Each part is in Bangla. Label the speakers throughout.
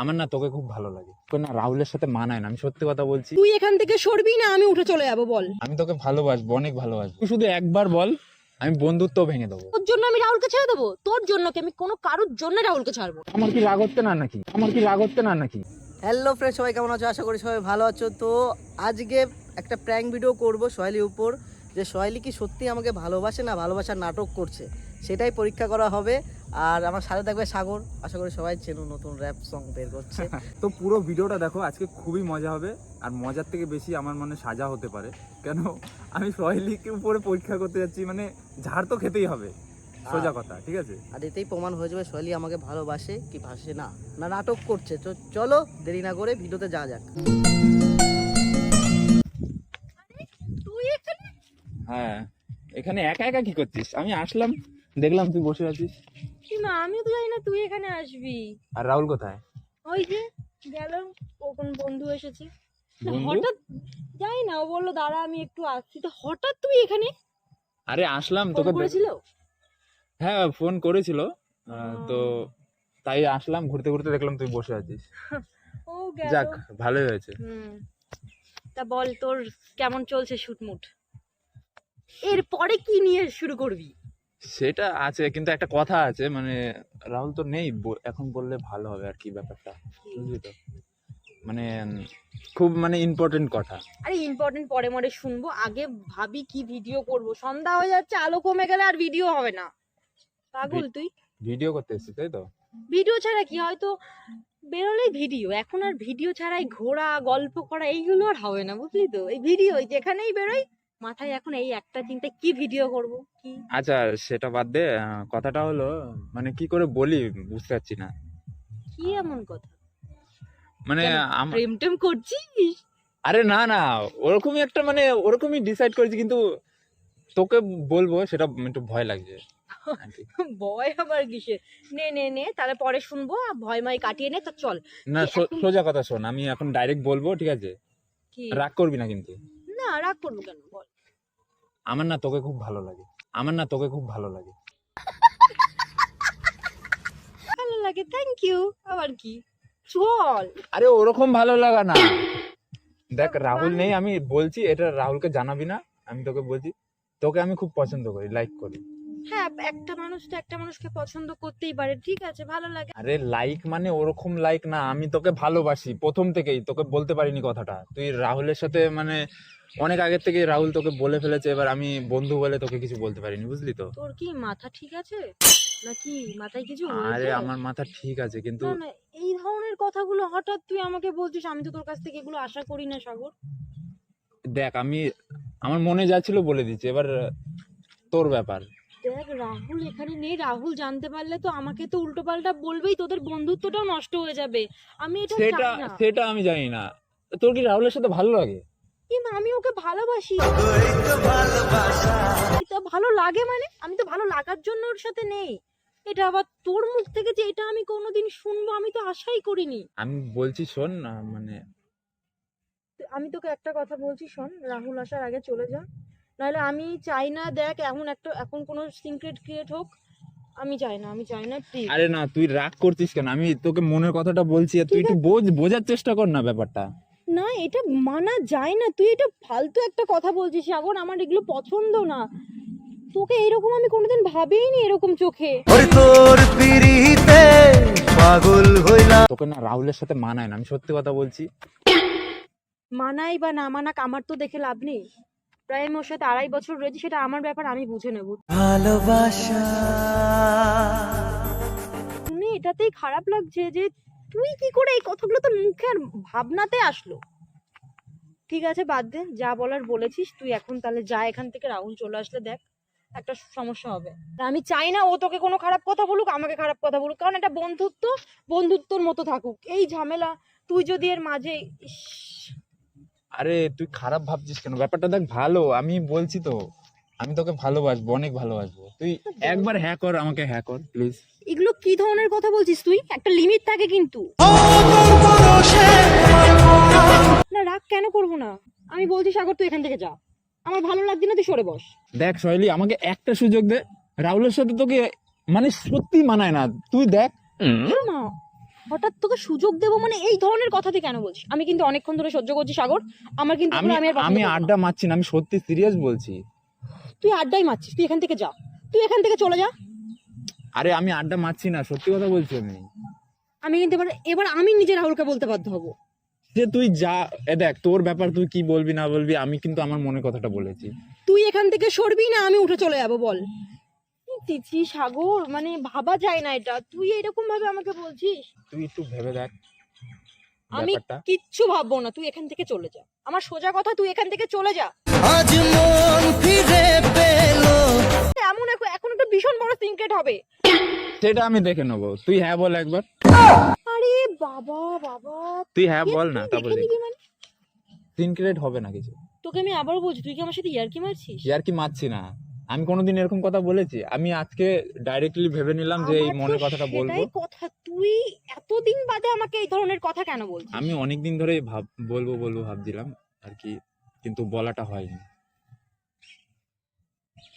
Speaker 1: আমার না তোকে খুব ভালো লাগে। তোকে না রাহুলের সাথে মানায় না আমি সত্যি কথা বলছি।
Speaker 2: তুই এখান থেকে সরবি না আমি উঠে চলে যাব বল।
Speaker 1: আমি তোকে ভালোবাসবো অনেক ভালোবাসবো। তুই শুধু একবার বল আমি বন্ধুত্ব ভেঙে দেবো।
Speaker 2: তোর জন্য আমি রাহুলকে ছেড়ে দেবো? তোর জন্য কি আমি কোনো কারোর জন্য রাহুলকে ছাড়বো?
Speaker 1: আমার কি রাগ হচ্ছে না নাকি? আমার কি রাগ হচ্ছে না নাকি?
Speaker 3: হ্যালো ফ্রেন্ড সবাই কেমন আছো? আশা করি সবাই ভালো আছো। তো আজকে একটা প্র্যাঙ্ক ভিডিও করব সোহেলির উপর। যে সোহেলি কি সত্যি আমাকে ভালোবাসে না ভালোবাসার নাটক করছে? সেটাই পরীক্ষা করা হবে। আর আমার সাথে থাকবে সাগর। আশা করি সবাই চেনো নতুন র্যাপ সং বের করছে।
Speaker 4: তো পুরো ভিডিওটা দেখো আজকে খুবই মজা হবে। আর মজার থেকে বেশি আমার মনে সাজা হতে পারে। কেন? আমি সোহেলিকে উপরে পরীক্ষা করতে যাচ্ছি মানে ঝাড় তো খেতেই হবে। সোজা কথা ঠিক আছে?
Speaker 3: আর এতেই প্রমাণ হয়ে যাবে সোহেলি আমাকে ভালোবাসে কি ভাসে না। না নাটক করছে। তো চলো দেরি না করে ভিডিওতে যা যাক।
Speaker 1: হ্যাঁ। এখানে একা একা কি করছিস? আমি আসলাম দেখলাম তুই বসে আছিস।
Speaker 2: কি না আমি তো জানি না তুই এখানে আসবি।
Speaker 1: আর রাহুল কোথায়?
Speaker 2: ওই যে গেল ও কোন বন্ধু এসেছে। হঠাৎ যাই না ও বলল দাঁড়া আমি একটু আসছি। তো হঠাৎ তুই এখানে?
Speaker 1: আরে আসলাম তোকে
Speaker 2: করেছিল?
Speaker 1: হ্যাঁ ফোন করেছিল। তো তাই আসলাম ঘুরতে ঘুরতে দেখলাম তুই বসে আছিস।
Speaker 2: ও গেল।
Speaker 1: যাক ভালোই হয়েছে।
Speaker 2: হুম। তা বল তোর কেমন চলছে শুটমুট? এরপরে কি নিয়ে শুরু করবি?
Speaker 1: সেটা আছে কিন্তু একটা কথা আছে মানে রাহুল তো নেই এখন বললে ভালো হবে আর কি ব্যাপারটা বুঝলি তো? মানে খুব মানে ইম্পর্টেন্ট কথা।
Speaker 2: আরে ইম্পর্টেন্ট পরে মরে শুনব আগে ভাবি কি ভিডিও করব। সন্ধ্যা হয়ে যাচ্ছে আলো কমে গেলে আর ভিডিও হবে না। পাগল তুই?
Speaker 1: ভিডিও করতে এসেছিস তাই তো?
Speaker 2: ভিডিও ছাড়া কি হয়তো বেরোলেই ভিডিও এখন আর ভিডিও ছাড়াই ঘোরা গল্প করা এইগুলো আর হবে না বুঝলি তো? এই ভিডিও যেখানেই বেরোই মাথায় এখন এই একটা চিন্তা কি ভিডিও করব কি?
Speaker 1: আচ্ছা সেটা বাদ দে কথাটা হলো মানে কি করে বলি বুঝতে পারছি না।
Speaker 2: কি এমন কথা?
Speaker 1: মানে
Speaker 2: প্রেম টেম করছিস?
Speaker 1: আরে না না ওরকমই একটা মানে ওরকমই ডিসাইড করেছি কিন্তু তোকে বলব সেটা একটু ভয় লাগছে।
Speaker 2: ভয় আবার কিসের? নে নে নে তাহলে পরে শুনব ভয় ময় কাটিয়ে নে তো চল।
Speaker 1: না সোজা কথা শোন আমি এখন ডাইরেক্ট বলব ঠিক আছে? রাগ করবি না কিন্তু।
Speaker 2: না রাগ করব কেন? বল।
Speaker 1: আমার না তোকে খুব ভালো লাগে। আমার না তোকে খুব ভালো লাগে।
Speaker 2: ভালো লাগে থ্যাংক ইউ আবার কি? চল।
Speaker 1: আরে ওরকম ভালো লাগা না। দেখ রাহুল নেই আমি বলছি এটা রাহুলকে জানাবি না আমি তোকে বলছি তোকে আমি খুব পছন্দ করি লাইক করি।
Speaker 2: হ্যাঁ একটা মানুষ তো একটা মানুষকে পছন্দ করতেই পারে। ঠিক আছে ভালো লাগে।
Speaker 1: আরে লাইক মানে ওরকম লাইক না। আমি তোকে ভালোবাসি প্রথম থেকেই। তোকে বলতে পারিনি কথাটা। তুই রাহুলের সাথে মানে অনেক আগের থেকে রাহুল তোকে বলে ফেলেছে। এবার আমি বন্ধু বলে তোকে কিছু বলতে পারিনি বুঝলি তো?
Speaker 2: তোর কি মাথা ঠিক আছে? নাকি মাথায় কিছু
Speaker 1: আরে আমার মাথা ঠিক আছে কিন্তু
Speaker 2: না না এই ধরনের কথাগুলো হঠাৎ তুই আমাকে বলছিস আমি তো তোর কাছ থেকে এগুলো আশা করি না সাগর।
Speaker 1: দেখ আমি আমার মনে যাচ্ছিল বলে দিচ্ছি। এবার তোর ব্যাপার।
Speaker 2: দেখ রাহুল এখানে নেই। রাহুল জানতে পারলে তো আমাকে তো উল্টো পাল্টা বলবেই তোদের বন্ধুত্বটাও নষ্ট হয়ে যাবে। আমি এটা
Speaker 1: সেটা
Speaker 2: চাই না।
Speaker 1: সেটা আমি জানি না। তোর কি রাহুলের সাথে ভালো লাগে?
Speaker 2: কিন্তু আমি ওকে ভালোবাসি। এটা ভালো লাগে মানে? আমি তো ভালো লাগার জন্য ওর সাথে নেই। এটা আবার তোর মুখ থেকে যে এটা আমি কোনোদিন শুনব আমি তো আশাই করিনি।
Speaker 1: আমি বলছি শোন না মানে
Speaker 2: আমি তোকে একটা কথা বলছি শোন। রাহুল আসার আগে চলে যা। নাহলে আমি চাই না দেখ এমন একটা এখন কোনো সিক্রেট ক্রিয়েট হোক আমি চাই না আমি চাই না প্লিজ
Speaker 1: আরে না তুই রাগ করছিস কেন? আমি তোকে মনের কথাটা বলছি আর তুই একটু বোঝ বোঝার চেষ্টা কর না ব্যাপারটা।
Speaker 2: না এটা মানা যায় না। তুই এটা ফালতু একটা কথা বলছিস সাগর আমার এগুলো পছন্দ না। তোকে এরকম আমি কোনোদিন ভাবিনি এরকম চোখে।
Speaker 3: ওই তোর পিড়িতে পাগল হইলাম।
Speaker 1: তোকে না রাহুলের সাথে মানায় না আমি সত্যি কথা বলছি।
Speaker 2: মানাই বা না মানাক আমার তো দেখে লাভ নেই। প্রায় আমি ওর সাথে আড়াই বছর রয়েছে সেটা আমার ব্যাপার আমি বুঝে নেব।
Speaker 3: ভালোবাসা।
Speaker 2: শুনে এটাতেই খারাপ লাগছে যে তুই কি করে এই কথাগুলো তো মুখের ভাবনাতে আসলো? ঠিক আছে বাদ দে যা বলার বলেছিস তুই এখন তাহলে যা এখান থেকে রাহুল চলে আসলে দেখ একটা সমস্যা হবে। তা আমি চাই না ও তোকে কোনো খারাপ কথা বলুক আমাকে খারাপ কথা বলুক কারণ এটা বন্ধুত্ব বন্ধুত্বর মতো থাকুক। এই ঝামেলা তুই যদি এর মাঝে ইস,
Speaker 1: আরে তুই খারাপ ভাবছিস কেন? ব্যাপারটা দেখ ভালো আমি বলছি তো। আমি তোকে ভালোবাসবো অনেক ভালোবাসবো। তুই একবার হ্যাঁ কর আমাকে হ্যাঁ কর প্লিজ
Speaker 2: এগুলো কি ধরনের কথা বলছিস তুই? একটা লিমিট থাকে কিন্তু। না রাগ কেন করব না? আমি বলছি সাগর তুই এখান থেকে যা। আমার ভালো লাগছে না তুই সরে বস।
Speaker 1: দেখ শৈলী আমাকে একটা সুযোগ দে। রাহুলের সাথে তোকে মানে সত্যি মানায় না। তুই দেখ।
Speaker 2: না। হঠাৎ তোকে সুযোগ দেবো মানে এই ধরনের কথা কেন বলছিস? আমি কিন্তু অনেকক্ষণ ধরে সহ্য করছি সাগর। আমার কিন্তু
Speaker 1: আমি
Speaker 2: আমি
Speaker 1: আমি আড্ডা মারছি না আমি সত্যি সিরিয়াস বলছি।
Speaker 2: তুই আড্ডাই মারছিস তুই এখান থেকে যা। তুই এখান থেকে চলে যা।
Speaker 1: আরে আমি আড্ডা মারছি না সত্যি কথা বলছি আমি।
Speaker 2: আমি কিন্তু এবার এবার আমি নিজে রাহুলকে বলতে বাধ্য হব।
Speaker 1: যে তুই যা এ দেখ তোর ব্যাপার তুই কি বলবি না বলবি আমি কিন্তু আমার মনের কথাটা বলেছি।
Speaker 2: তুই এখান থেকে সরবি না আমি উঠে চলে যাব বল। চিচি সাগর মানে ভাবা যায় না এটা। তুই এরকম ভাবে আমাকে বলছিস?
Speaker 1: তুই একটু ভেবে দেখ
Speaker 2: আমি কিচ্ছু ভাববো না তুই এখান থেকে চলে যা। আমার সোজা কথা তুই এখান থেকে চলে যা।
Speaker 3: আজ মন ফিরে পেল।
Speaker 2: এমন এখন এখন একটা ভীষণ বড় সিনক্রেট হবে।
Speaker 1: সেটা আমি দেখে নেব। তুই হ্যাঁ বল একবার।
Speaker 2: আরে বাবা বাবা।
Speaker 1: তুই হ্যাঁ বল না তারপরে
Speaker 2: মানে?
Speaker 1: সিনক্রেট হবে না কিছু।
Speaker 2: তোকে আমি আবার বলছি তুই কি আমার সাথে ইয়ার্কি মারছিস?
Speaker 1: ইয়ার কি মারছি না। আমি কোনোদিন এরকম কথা বলেছি। আমি আজকে ডাইরেক্টলি ভেবে নিলাম যে এই মনের কথাটা বলব।
Speaker 2: কথা। তুই এতদিন বাদে আমাকে এই ধরনের কথা কেন বলছিস?
Speaker 1: আমি অনেক দিন ধরেই ভাব বলব বলব ভাবছিলাম আর কি কিন্তু বলাটা হয়নি।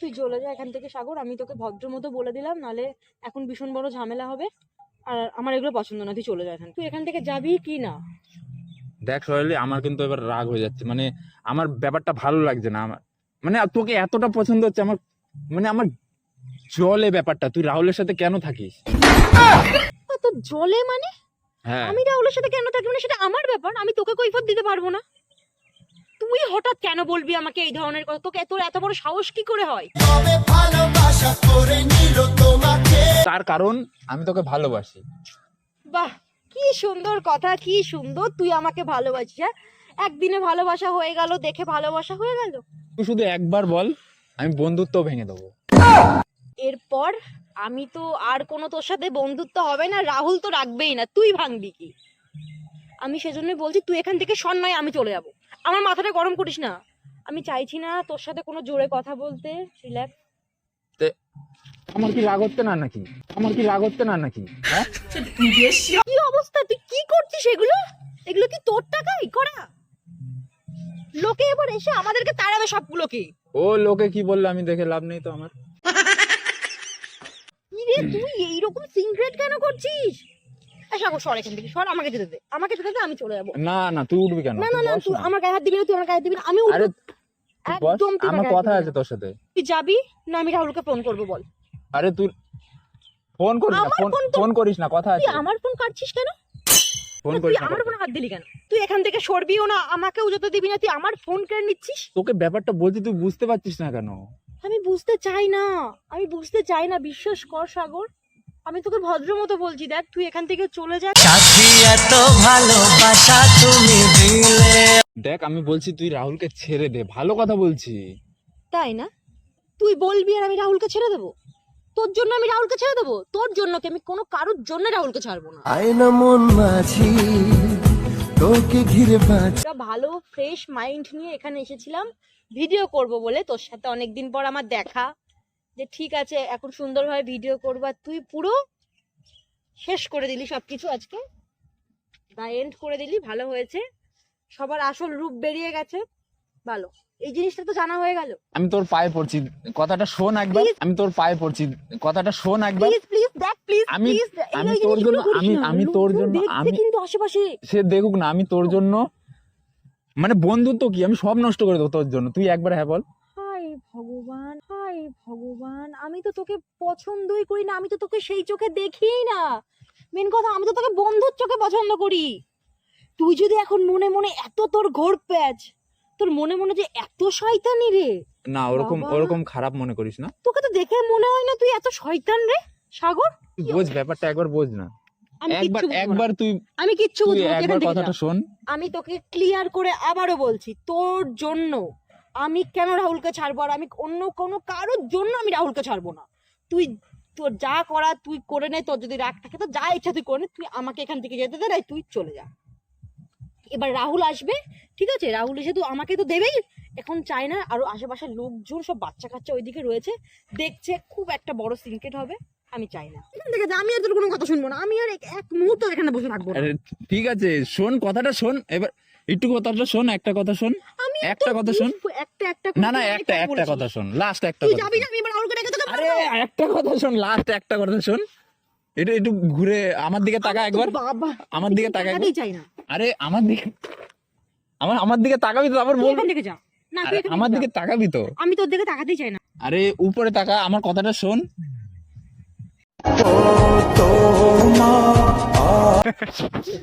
Speaker 2: তুই চলে যা এখান থেকে সাগর আমি তোকে ভদ্র মতো বলে দিলাম নালে এখন ভীষণ বড় ঝামেলা হবে। আর আমার এগুলো পছন্দ না তুই চলে যা এখান তুই এখান থেকে যাবি কি না?
Speaker 1: দেখ সহেলি আমার কিন্তু এবার রাগ হয়ে যাচ্ছে। মানে আমার ব্যাপারটা ভালো লাগছে না আমার মানে তোকে এতটা পছন্দ হচ্ছে আমার মানে আমার জলে ব্যাপারটা তুই রাহুলের সাথে কেন থাকিস?
Speaker 2: তো জলে মানে?
Speaker 1: হ্যাঁ।
Speaker 2: আমি রাহুলের সাথে কেন থাকব না সেটা আমার ব্যাপার আমি তোকে কৈফত দিতে পারব না। তুই হঠাৎ কেন বলবি আমাকে এই ধরনের কথা? তোকে তোর এত বড় সাহস কি করে হয়?
Speaker 1: তার কারণ আমি তোকে ভালোবাসি।
Speaker 2: বাহ কি সুন্দর কথা কি সুন্দর তুই আমাকে ভালোবাসিস হ্যাঁ? একদিনে ভালোবাসা হয়ে গেল দেখে ভালোবাসা হয়ে গেল?
Speaker 1: তুই শুধু একবার বল আমি বন্ধুত্ব ভেঙে দেবো।
Speaker 2: এরপর আমি তো আর কোনো তোর সাথে বন্ধুত্ব হবে না রাহুল তো রাখবেই না তুই ভাঙবি কি? আমি সেজন্যই বলছি তুই এখান থেকে সর নয় আমি চলে যাব। আমার মাথাটা গরম করিস না। আমি চাইছি না তোর সাথে কোনো জোরে কথা বলতে রিল্যাক্স।
Speaker 1: আমার কি রাগ হচ্ছে না নাকি? আমার কি রাগ হচ্ছে না নাকি? হ্যাঁ?
Speaker 2: কি অবস্থা? তুই কি করছিস এগুলো? এগুলো কি তোর টাকাই? করা। লোকে এবার এসে আমাদেরকে তাড়াবে সবগুলোকে।
Speaker 1: ও লোকে কি বলল? আমি দেখে লাভ নেই তো আমার।
Speaker 2: কি রে তুই এইরকম সিনক্রেট কেন করছিস? সাগর সর এখান থেকে সর আমাকে যেতে দে। আমাকে যেতে দে আমি চলে যাব।
Speaker 1: না না তুই উঠবি কেন?
Speaker 2: না না না তুই আমার গায়ে হাত দিবি না তুই আমার গায়ে হাত দিবি না আমি।
Speaker 1: আরে
Speaker 2: একদম
Speaker 1: আমার কথা আছে তোর সাথে।
Speaker 2: তুই যাবি না আমি রাহুলকে ফোন করব বল।
Speaker 1: আরে তুই ফোন করিস না ফোন করিস না কথা
Speaker 2: তুই
Speaker 1: আছে
Speaker 2: আমার ফোন কাটছিস কেন?
Speaker 1: ফোন
Speaker 2: তুই
Speaker 1: করিস না
Speaker 2: আমার। ফোনে হাত দিলি কেন? তুই এখান থেকে সরবিও না আমাকেও যেতে দিবি না তুই আমার ফোন কেড়ে নিচ্ছিস?
Speaker 1: তোকে ব্যাপারটা বলছি তুই বুঝতে পারছিস না কেন?
Speaker 2: আমি বুঝতে চাই না আমি বুঝতে চাই না বিশ্বাস কর সাগর। আমি তোকে ভদ্র মতো বলছি দেখ তুই এখান থেকে চলে যা।
Speaker 3: সাথী এত ভালোবাসা তুমি দিলে।
Speaker 1: দেখ আমি বলছি তুই রাহুলকে ছেড়ে দে ভালো কথা বলছি।
Speaker 2: তাই না? তুই বলবি আর আমি রাহুলকে ছেড়ে দেবো? তোর জন্য আমি রাহুলকে ছেড়ে দেবো। তোর জন্য কি আমি কোনো কারোর জন্য রাহুলকে ছাড়বো না?
Speaker 5: আয়না মন মাঝি তোকে ঘিরে বাঁচ
Speaker 2: ভালো ফ্রেশ মাইন্ড নিয়ে এখানে এসেছিলাম। ভিডিও করব বলে তোর সাথে অনেকদিন পর আমার দেখা। যে ঠিক আছে এখন সুন্দরভাবে ভিডিও করব আর তুই পুরো শেষ করে দিলি সব কিছু আজকে। দা এন্ড করে দিলি ভালো হয়েছে। সবার আসল রূপ বেরিয়ে গেছে। ভালো। এই জিনিসটা তো জানা হয়ে গেল।
Speaker 1: আমি তোর পায়ে পড়ছি। কথাটা শোন একবার। আমি তোর পায়ে পড়ছি। কথাটা শোন একবার।
Speaker 2: প্লিজ প্লিজ দেখ প্লিজ
Speaker 1: আমি- আমি তোর জন্য আমি আমি তোর জন্য আমি
Speaker 2: কিন্তু আশেপাশে।
Speaker 1: সে দেখুক না আমি তোর জন্য মানে বন্ধুত্ব কি? আমি সব নষ্ট করে দেবো তোর জন্য। তুই একবার হ্যাঁ বল।
Speaker 2: হাই ভগবান হাই ভগবান। আমি তো তোকে পছন্দই করি না। আমি তো তোকে সেই চোখে দেখিই না। মেন কথা আমি তো তোকে বন্ধুর চোখে পছন্দ করি। তুই যদি এখন মনে মনে এত তোর ঘোর প্যাচ তোর মনে মনে যে এত শয়তানি রে?
Speaker 1: না ওরকম
Speaker 2: বাবা।
Speaker 1: ওরকম খারাপ মনে করিস না।
Speaker 2: তোকে তো দেখে মনে হয় না তুই এত শয়তান রে? সাগর?
Speaker 1: তুই বোঝ ব্যাপারটা একবার বোঝ না।
Speaker 2: আমি
Speaker 1: একবার
Speaker 2: কিচ্ছু বুঝব না।
Speaker 1: একবার তুই
Speaker 2: আমি কিচ্ছু
Speaker 1: তুই
Speaker 2: না, তুই
Speaker 1: একবার
Speaker 2: থেকে
Speaker 1: কথাটা
Speaker 2: যা।
Speaker 1: শোন।
Speaker 2: আমি তোকে ক্লিয়ার করে আবারও বলছি তোর জন্য আমি কেন রাহুলকে ছাড়বো? আর আমি অন্য কোনো কারোর জন্য আমি রাহুলকে ছাড়বো না। তুই তোর যা করা তুই করে নে তোর যদি রাগ থাকে তো যা ইচ্ছা তুই করে নে তুই আমাকে এখান থেকে যেতে দে তুই চলে যা। এবার রাহুল আসবে ঠিক আছে? রাহুল এসে তো আমাকে তো দেবেই। এখন চাই না আরও আশেপাশের লোকজন সব বাচ্চা কাচ্চা ওইদিকে রয়েছে। দেখছে খুব একটা বড় সিনকেট হবে আমি চাই না। আমি আর তোর কোনো কথা শুনব না আমি আর এক- মুহূর্ত এখানে বসে থাকব
Speaker 1: আরে ঠিক আছে শোন কথাটা শোন এবার একটু কথাটা শোন একটা কথা শোন
Speaker 2: আমি
Speaker 1: একটা কথা শোন।
Speaker 2: একটা একটা
Speaker 1: না না একটা একটা কথা শোন লাস্ট একটা কথা
Speaker 2: যাবি। এবার
Speaker 1: আরে একটা কথা শোন লাস্ট একটা কথা শোন। এটা একটু ঘুরে আমার দিকে তাকা একবার। আমার দিকে তাকা একবার।
Speaker 2: চাই না।
Speaker 1: আরে আমার দিকে আমার আমার দিকে তাকাবি তো আবার বল
Speaker 2: এখান থেকে যা। না তুই
Speaker 1: আমার দিকে তাকাবি তো।
Speaker 2: আমি তোর দিকে তাকাতেই চাই না।
Speaker 1: আরে উপরে তাকা আমার কথাটা শোন।
Speaker 2: কি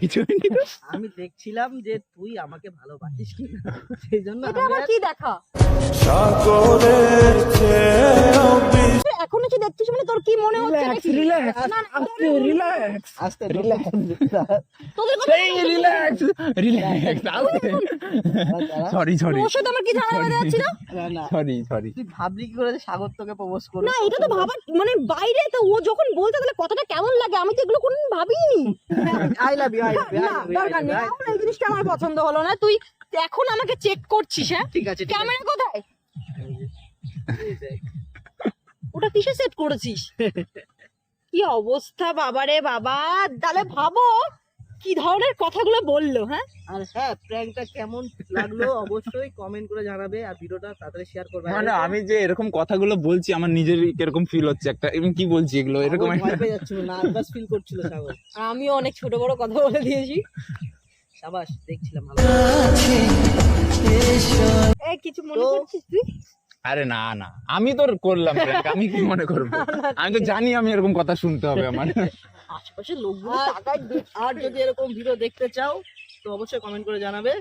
Speaker 1: কিছু
Speaker 3: আমি দেখছিলাম যে তুই আমাকে ভালোবাসিস কি না সেই জন্য
Speaker 2: এটা আবার কি দেখা? এখনও কি দেখছিস মানে তোর কি মনে হচ্ছে নাকি? না, না,
Speaker 1: রিল্যাক্স
Speaker 3: আস্তে
Speaker 2: তোদের কথা
Speaker 1: এই রিল্যাক্স রিল্যাক্স সরি সরি
Speaker 2: তোর সাথে আমার কি ঝামেলা বেঁধে যাচ্ছিল
Speaker 3: না? না
Speaker 1: সরি সরি
Speaker 3: তুই ভাবলি কি করে সাগর তোকে প্রপোজ করবে?
Speaker 2: না এটা তো ভাবা মানে বাইরে তো ও যখন বলতে তাহলে কথাটা কেমন লাগে? আমি তো এগুলো কোনদিন ভাবিনি।
Speaker 3: I love you I love you
Speaker 2: না দরকার নেই। এখন এই জিনিসটা আমার পছন্দ হলো না। তুই এখন আমাকে চেক করছিস হ্যাঁ?
Speaker 3: ঠিক আছে ঠিক আছে।
Speaker 2: ক্যামেরা কোথায়? ওটা কিসে সেট করেছিস? কি অবস্থা বাবারে বাবা? তাহলে ভাবো কি ধরনের কথাগুলো বলল হ্যাঁ?
Speaker 3: আর হ্যাঁ প্র্যাঙ্কটা কেমন লাগল অবশ্যই কমেন্ট করে জানাবে আর ভিডিওটা তাড়াতাড়ি শেয়ার করবে।
Speaker 1: মানে আমি যে এরকম কথাগুলো বলছি আমার নিজের কীরকম ফিল হচ্ছে একটা। এবং কি বলছি এগুলো এরকম
Speaker 3: ভয়
Speaker 1: একটা
Speaker 3: পেয়ে যাচ্ছিল নার্ভাস ফিল করছিল সাগর।
Speaker 2: আর আমিও অনেক ছোট বড় কথা বলে দিয়েছি।
Speaker 3: সাবাস দেখছিলাম ভালো।
Speaker 2: এই কিছু মনে করছিস তুই?
Speaker 1: আরে না না। আমি তোর করলাম আমি কি মনে করব? আমি তো জানি আমি এরকম কথা শুনতে হবে আমার।
Speaker 2: আশেপাশে লোকগুলো
Speaker 3: আর যদি এরকম ভিডিও দেখতে চাও তো অবশ্যই কমেন্ট করে জানাবে।